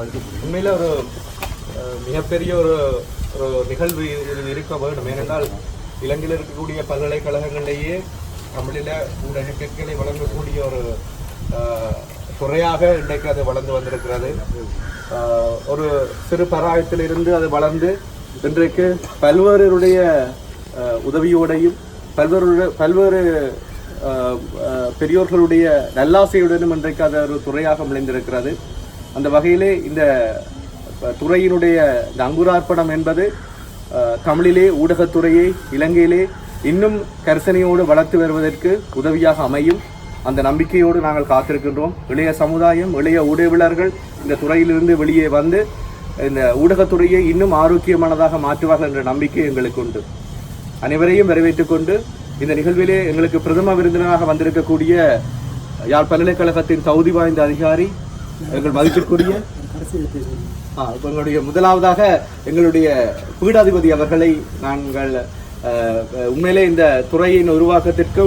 உண்மையில் ஒரு மிகப்பெரிய ஒரு ஒரு நிகழ்வு இது இருக்க வேண்டும். ஏனென்றால் இலங்கையில் இருக்கக்கூடிய பல்கலைக்கழகங்களிலேயே தமிழில் ஊடக கற்களை வழங்கக்கூடிய ஒரு துறையாக இன்றைக்கு அது வளர்ந்து வந்திருக்கிறது. ஒரு சிறு பராயத்திலிருந்து அது வளர்ந்து இன்றைக்கு பல்வேறுடைய உதவியோடையும் பல்வேறு பல்வேறு பெரியோர்களுடைய நல்லாசையுடனும் இன்றைக்கு அது ஒரு துறையாக விளைந்திருக்கிறது அந்த வகையிலே இந்த துறையினுடைய இந்த அங்குரார்ப்பணம் என்பது தமிழிலே ஊடகத்துறையை இலங்கையிலே இன்னும் கரிசனையோடு வளர்த்து வருவதற்கு உதவியாக அமையும். அந்த நம்பிக்கையோடு நாங்கள் காத்திருக்கின்றோம். இளைய சமுதாயம் இளைய ஊடகவியலர்கள் இந்த துறையிலிருந்து வெளியே வந்து இந்த ஊடகத்துறையை இன்னும் ஆரோக்கியமானதாக மாற்றுவார்கள் என்ற நம்பிக்கை எங்களுக்கு உண்டு. அனைவரையும் வரவேற்றுக் கொண்டு இந்த நிகழ்விலே எங்களுக்கு பிரதம விருந்தினராக வந்திருக்கக்கூடிய யாழ் பல்கலைக்கழகத்தின் தகுதி வாய்ந்த அதிகாரி எங்கள் மதிப்பிற்குரிய ஆ, இப்ப எங்களுடைய முதலாவதாக எங்களுடைய பீடாதிபதி அவர்களை நாங்கள் உண்மையிலே இந்த துறையின் உருவாக்கத்திற்கு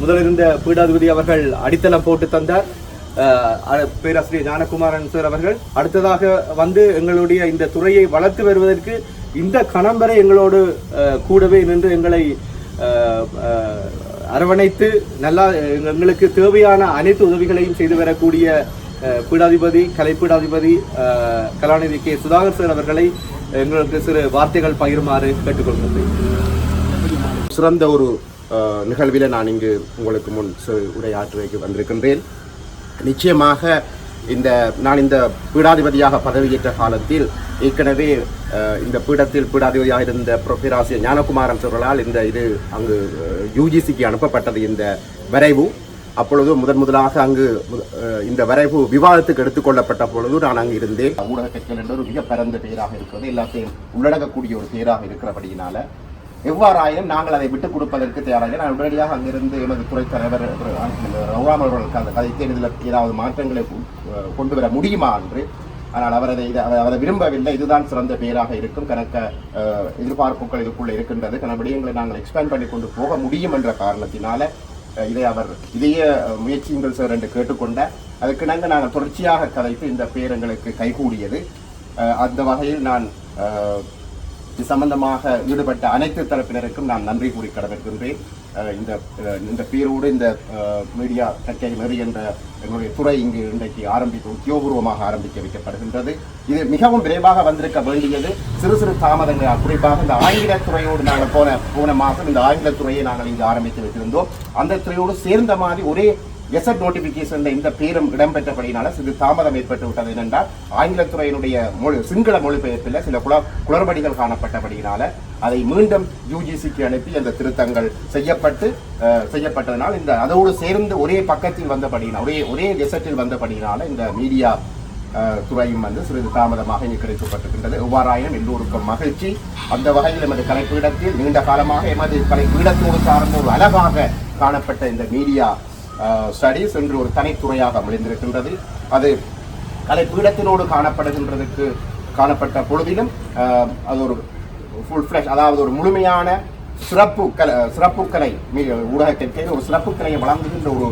முதலிருந்த பீடாதிபதி அவர்கள் அடித்தளம் போட்டு தந்தார். பேராசிரியர் ஞானகுமாரன் சார் அவர்கள். அடுத்ததாக வந்து எங்களுடைய இந்த துறையை வளர்த்து வருவதற்கு இந்த கணம் வரை எங்களோடு கூடவே நின்று எங்களை அரவணைத்து நல்லா எங்களுக்கு தேவையான அனைத்து உதவிகளையும் செய்து வரக்கூடிய பீடாதிபதி கலைப்பீடாதிபதி பீடாதிபதி கலாநிதி கே. சுதாகர் சார் அவர்களை எங்களுக்கு சிறு வார்த்தைகள் பகிருமாறு கேட்டுக்கொள்கிறேன் சிறந்த ஒரு நிகழ்வில் நான் இங்கு உங்களுக்கு முன் உரையாற்றுவைக்கு வந்திருக்கின்றேன். நிச்சயமாக இந்த நான் இந்த பீடாதிபதியாக பதவியேற்ற காலத்தில் ஏற்கனவே இந்த பீடத்தில் பீடாதிபதியாக இருந்த புர- பேராசிரியர் ஞானகுமாரன் அவர்களால் இந்த இது அங்கு யூஜிசிக்கு அனுப்பப்பட்டது இந்த வரைவு அப்பொழுது முதன் முதலாக அங்கு இந்த வரைவு விவாதத்துக்கு எடுத்துக்கொள்ளப்பட்ட பொழுது நான் அங்கு இருந்தேன் ஊடக கட்சிகள் என்ற ஒரு மிக பரந்த பெயராக இருக்கிறது எல்லாத்தையும் உள்ளடக்கக்கூடிய ஒரு பெயராக இருக்கிறபடியினால எவ்வாறாயினும் நாங்கள் அதை விட்டுக் கொடுப்பதற்கு தயாராக நான் உடனடியாக அங்கிருந்து எமது துறை தலைவர் ரவுராம் அவர்களுக்கு அந்த கதை இதில் ஏதாவது மாற்றங்களை கொண்டு வர முடியுமா என்று ஆனால் அவர் அதை இதை- அவரை விரும்பவில்லை. இதுதான் சிறந்த பெயராக இருக்கும். கணக்க எதிர்பார்ப்புகள் இதுக்குள்ளே இருக்கின்றது. கன விடயங்களை நாங்கள் எக்ஸ்பேண்ட் பண்ணி கொண்டு போக முடியும் என்ற காரணத்தினால இதை அவர் இதய முயற்சியுங்கள் சார் என்று கேட்டுக்கொண்ட அதுக்கிணங்க நாங்கள் தொடர்ச்சியாக கதைத்து இந்த பேர் எங்களுக்கு கைகூடியது அந்த வகையில் நான் இது சம்பந்தமாக ஈடுபட்ட அனைத்து தரப்பினருக்கும் நான் நன்றி கூறி கடமைக்கின்றேன் இந்த இந்த பேரோடு இந்த மீடியா கற்கை நெறி என்ற எங்களுடைய துறை இங்கு இன்றைக்கு ஆரம்பித்து உத்தியோகபூர்வமாக ஆரம்பிக்க வைக்கப்படுகின்றது. இது மிகவும் விரைவாக வந்திருக்க வேண்டியது. சிறு சிறு தாமதங்கள் குறிப்பாக இந்த ஆங்கில துறையோடு நாங்கள் போன போன மாதம் இந்த ஆங்கில துறையை நாங்கள் இங்கு ஆரம்பித்து வைத்திருந்தோம். அந்த துறையோடு சேர்ந்த மாதிரி ஒரே எசட் நோட்டிபிகேஷன் இந்த பேரும் இடம்பெற்றபடியினால சிறு தாமதம் ஏற்பட்டு விட்டது. என்னென்றால் ஆங்கிலத்துறையினுடைய மொழி சிங்கள மொழிபெயர்ப்பில் சில குள குளறுபடிகள் காணப்பட்டபடியினால அதை மீண்டும் யூஜிசிக்கு அனுப்பி அந்த திருத்தங்கள் செய்யப்பட்டு செய்யப்பட்டதனால் இந்த அதோடு சேர்ந்து ஒரே பக்கத்தில் வந்தபடியினால் ஒரே ஒரே கெசட்டில் வந்தபடியினால இந்த மீடியா துறையும் வந்து சிறிது தாமதமாக இங்கு கிடைக்கப்பட்டிருக்கின்றது எவ்வாறாயினும் எல்லோருக்கும் மகிழ்ச்சி. அந்த வகையில் எமது கலைப்பீடத்தில் நீண்ட காலமாக எமது கலைப்பீடத்தோடு சார்ந்த ஒரு அழகாக காணப்பட்ட இந்த மீடியா ஸ்டடீஸ் என்று ஒரு தனித்துறையாக அமைந்திருக்கின்றது அது கலைப்பீடத்தினோடு காணப்படுகின்றதுக்கு காணப்பட்ட பொழுதிலும் அது ஒரு ஃபுல் ஃப்ளஷ் அதாவது ஒரு முழுமையான சிறப்பு கலை சிறப்பு கலை மீ- ஊடகத்திற்கு ஒரு சிறப்பு கலையை வழங்குகின்ற ஒரு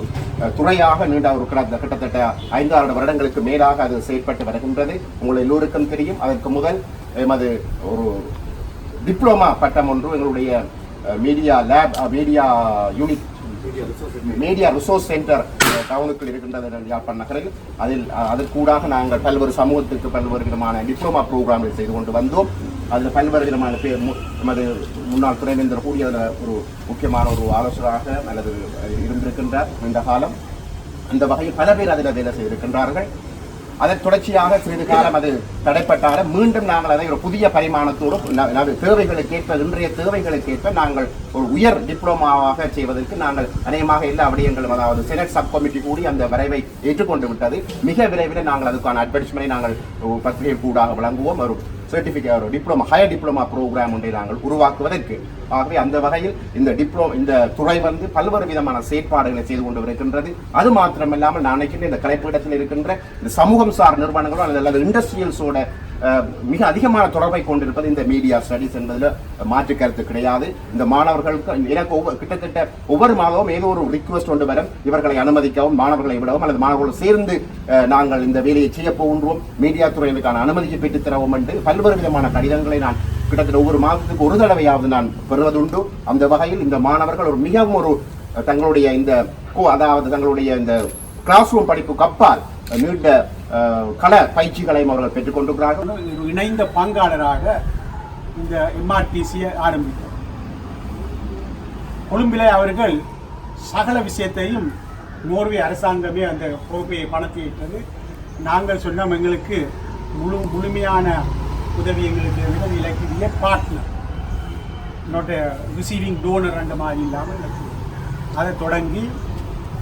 துறையாக நீண்ட ஒரு கிட்ட- கிட்டத்தட்ட ஐந்தாறு வருடங்களுக்கு மேலாக அது செயல்பட்டு வருகின்றது. உங்கள் எல்லோருக்கும் தெரியும். அதற்கு முதல் எமது ஒரு டிப்ளமா பட்டம் ஒன்று எங்களுடைய media lab media unit media resource centre டவுனுக்குள் இருக்கின்றது யாழ்ப்பாண நகரில். அதில் அதற்கூடாக நாங்கள் பல்வேறு சமூகத்துக்கு பல்வேறு விதமான டிப்ளமா ப்ரோக்ராம்கள் செய்து கொண்டு வந்தோம். அதில் பல்வேறு விதமான பேர் மு- நமது முன்னாள் துணைவேந்தர் கூடிய அதில் ஒரு முக்கியமான ஒரு ஆலோசகராக அல்லது இருந்திருக்கின்றார். இந்த காலம். அந்த வகையில் பல பேர் அதில் வேலை செய்திருக்கின்றார்கள். அதன் தொடர்ச்சியாக சிறிது காலம் அது தடைப்பட்டாலும் மீண்டும் நாங்கள் அதை ஒரு புதிய பரிமாணத்தோடு தேவைகளுக்கு ஏற்ப இன்றைய இன்றைய தேவைகளுக்கேற்ப நாங்கள் ஒரு உயர் டிப்ளோமாவாக செய்வதற்கு நாங்கள் அநேகமாக எல்லா விடயங்களும் அதாவது செனட் சப் கமிட்டி கூடி அந்த வரைவை ஏற்றுக்கொண்டு விட்டது. மிக விரைவில் நாங்கள் அதுக்கான அட்வர்டைஸ்மெண்ட்டை நாங்கள் ஒரு பத்திரிகை கூடாக வழங்குவோம். ஒரு சர்டிஃபிகேட் ஒரு டிப்ளமா ஹையர் டிப்ளமா ப்ரோக்ராம் ஒன்றை நாங்கள் உருவாக்குவதற்கு. ஆகவே அந்த வகையில் இந்த டிப்ளோ இந்த துறை வந்து பல்வேறு விதமான செயற்பாடுகளை செய்து கொண்டு வருகின்றது அது மாத்திரமில்லாமல் நான் நினைக்கின்ற இந்த கலைப்பீடத்தில் இருக்கின்ற இந்த சமூகம் சார் நிறுவனங்களோ அல்லது இண்டஸ்ட்ரியல்ஸோட மிக அதிகமான தொடர்பை கொண்டிருப்பது இந்த மீடியா ஸ்டடிஸ் என்பதில் மாற்று கருத்து கிடையாது. இந்த மாணவர்களுக்கு எனக்கு ஒவ்வொரு கிட்டத்தட்ட ஒவ்வொரு மாதமும் ஏதோ ஒரு ரிக்வஸ்ட் ஒன்று வரும். இவர்களை அனுமதிக்கவும் மாணவர்களை விடவும் அல்லது மாணவர்களோடு சேர்ந்து நாங்கள் இந்த வேலையை செய்ய போகின்றோம். மீடியா துறையிலுக்கான அனுமதியை பெற்றுத் தரவும் என்று பல்வேறு விதமான கடிதங்களை நான் கிட்டத்தட்ட ஒவ்வொரு மாதத்துக்கு ஒரு தடவையாவது நான் பெறுவதுண்டு. அந்த வகையில் இந்த மாணவர்கள் ஒரு மிகவும் ஒரு தங்களுடைய இந்த கோ அதாவது தங்களுடைய இந்த கிளாஸ் ரூம் படிப்புக்கு அப்பால் நீண்ட கள பயிற்சிகளையும் அவர்கள் பெற்றுக்கொண்டிருக்கிறார்கள் ஒரு இணைந்த பங்காளராக இந்த எம்ஆர்டிசியை ஆரம்பித்தோம் கொழும்பிலே அவர்கள் சகல விஷயத்தையும் நோர்வே அரசாங்கமே அந்த கோப்பையை பணத்தை இட்டது நாங்கள் சொன்னோம் எங்களுக்கு முழு முழுமையான உதவி எங்களுக்கு உதவி இலக்கிய பார்ட்னர் என்னோட ரிசீவிங் டோனர் அந்த மாதிரி இல்லாமல் அதை தொடங்கி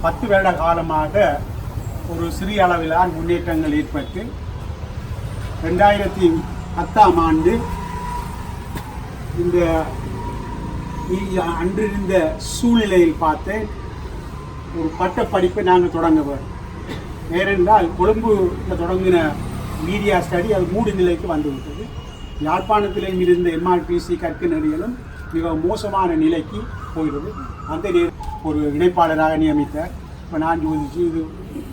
பத்து வருட காலமாக ஒரு சிறிய அளவிலான முன்னேற்றங்கள் ஏற்பட்டு ரெண்டாயிரத்தி பத்தாம் ஆண்டு இந்த அன்றிருந்த சூழ்நிலையில் பார்த்து ஒரு பட்டப்படிப்பை நாங்கள் தொடங்க வேண்டும். ஏனென்றால் கொழும்புல தொடங்கின மீடியா ஸ்டடி அது மூடு நிலைக்கு வந்துவிட்டது. யாழ்ப்பாணத்திலும் இருந்த எம்ஆர்பிசி கற்க நெறியலும் மிக மோசமான நிலைக்கு போயிடுது. அந்த நேரம் ஒரு இணைப்பாளராக நியமித்தார். இப்போ நான் யோசிச்சு இது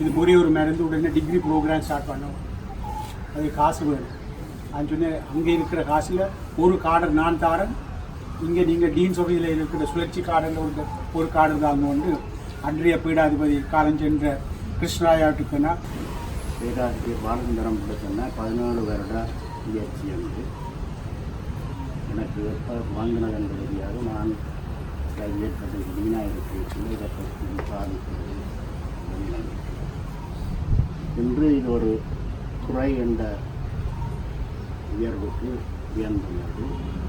இது ஒரே ஒரு மருந்து உடனே டிகிரி ப்ரோக்ராம் ஸ்டார்ட் பண்ணோம். அது காசு வேணும். நான் சொன்னேன் அங்கே இருக்கிற காசில் ஒரு கார்டர் நான் தாரேன். இங்கே நீங்கள் டீன் சபையில் இருக்கிற சுழற்சி கார்டரில் ஒரு ஒரு கார்டர் தாங்க வந்து அன்றைய பீடாதிபதி காலஞ்சென்ற கிருஷ்ணராயாட்டுக்குன்னா பேராசிரியர் பாலசுந்தரம் சொன்ன பதினேழு வருட முயற்சி என்று எனக்கு எப்போ வாங்கினதன் தெரியாது. நான் ஏற்பட்ட விநாயகருக்கு இதை பற்றி இன்று இது ஒரு குறை என்ற உயர்வுக்கு உயர்ந்துள்ளது.